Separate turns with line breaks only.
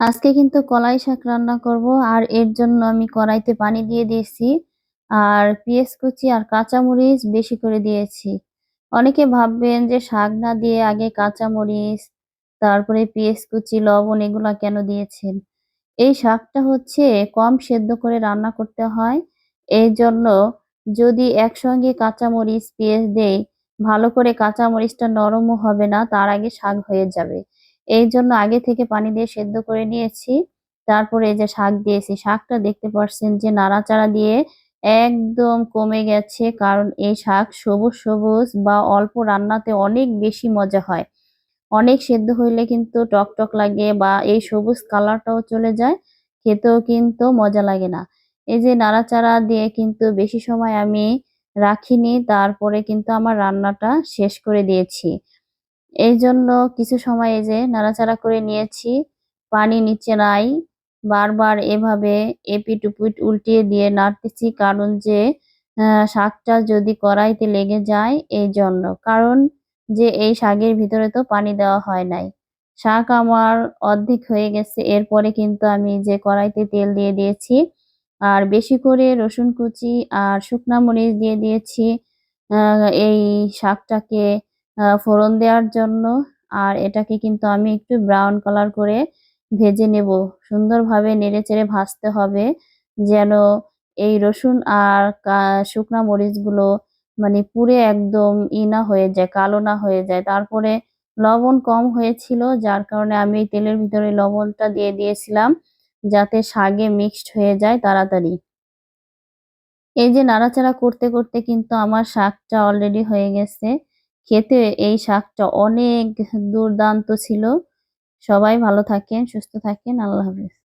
আজকে কিন্তু কলাই শাক রান্না করব, আর এর জন্য আমি কড়াইতে পানি দিয়ে দিয়েছি। আর পেঁয়াজ কুচি আর কাঁচামরিচ বেশি করে দিয়েছি। অনেকে ভাববেন যে শাক না দিয়ে আগে কাঁচামরিচ, তারপরে পেঁয়াজ কুচি, লবণ এগুলা কেন দিয়েছেন? এই শাকটা হচ্ছে কম সেদ্ধ করে রান্না করতে হয়। এই জন্য যদি একসঙ্গে কাঁচামরিচ, পেঁয়াজ দেই, ভালো করে কাঁচামরিচটা নরমও হবে না, তার আগে শাক হয়ে যাবে। এই জন্য আগে থেকে পানি দিয়ে সেদ্ধ করে নিয়েছি। তারপরে এই যে শাক দিয়েছি, শাকটা দেখতে পাচ্ছেন যে নাড়াচাড়া দিয়ে একদম কমে গেছে, কারণ এই শাক সবুজ সবুজ বা অল্প রান্নাতে অনেক বেশি মজা হয়। অনেক সেদ্ধ হইলে কিন্তু টক টক লাগে বা এই সবুজ কালারটাও চলে যায়, খেতেও কিন্তু মজা লাগে না। এই যে নাড়াচাড়া দিয়ে কিন্তু বেশি সময় আমি রাখিনি, তারপরে কিন্তু আমার রান্নাটা শেষ করে দিয়েছি। এই জন্য কিছু সময় এই যে নাড়াচাড়া করে নিয়েছি। পানি নিচে নাই। বারবার এভাবে এপিট উপিট উল্টিয়ে দিয়ে নাড়তেছি কারণ যে শাকটা যদি কড়াইতে লেগে যায় এই জন্য কারণ যে, এই শাকের ভিতরে তো পানি দেওয়া হয় নাই। শাক আমার অর্ধেক হয়ে গেছে। এরপরে কিন্তু আমি যে, কড়াইতে তেল দিয়ে দিয়েছি আর বেশি করে রসুন কুচি আর শুকনা মরিচ দিয়ে দিয়েছি। এই শাকটাকে ফোড়ন দেওয়ার জন্য। আর এটাকে কিন্তু আমি একটু ব্রাউন কালার করে ভেজে নেব। সুন্দরভাবে নেড়ে চেড়ে ভাজতে হবে যেন এই রসুন আর শুকনা মরিচগুলো মানে পুরে একদম ই না হয়ে যায়, কালো না হয়ে যায়। তারপরে লবণ কম হয়েছিল, যার কারণে আমি তেলের ভিতরে লবণটা দিয়ে দিয়েছিলাম যাতে শাগে মিক্সড হয়ে যায় তাড়াতাড়ি। এই যে নাড়াচাড়া করতে করতে কিন্তু আমার শাকটা অলরেডি হয়ে গেছে। খেতে এই শাকটা অনেক দুর্দান্ত ছিল। সবাই ভালো থাকেন সুস্থ থাকেন। আল্লাহ হাফিজ।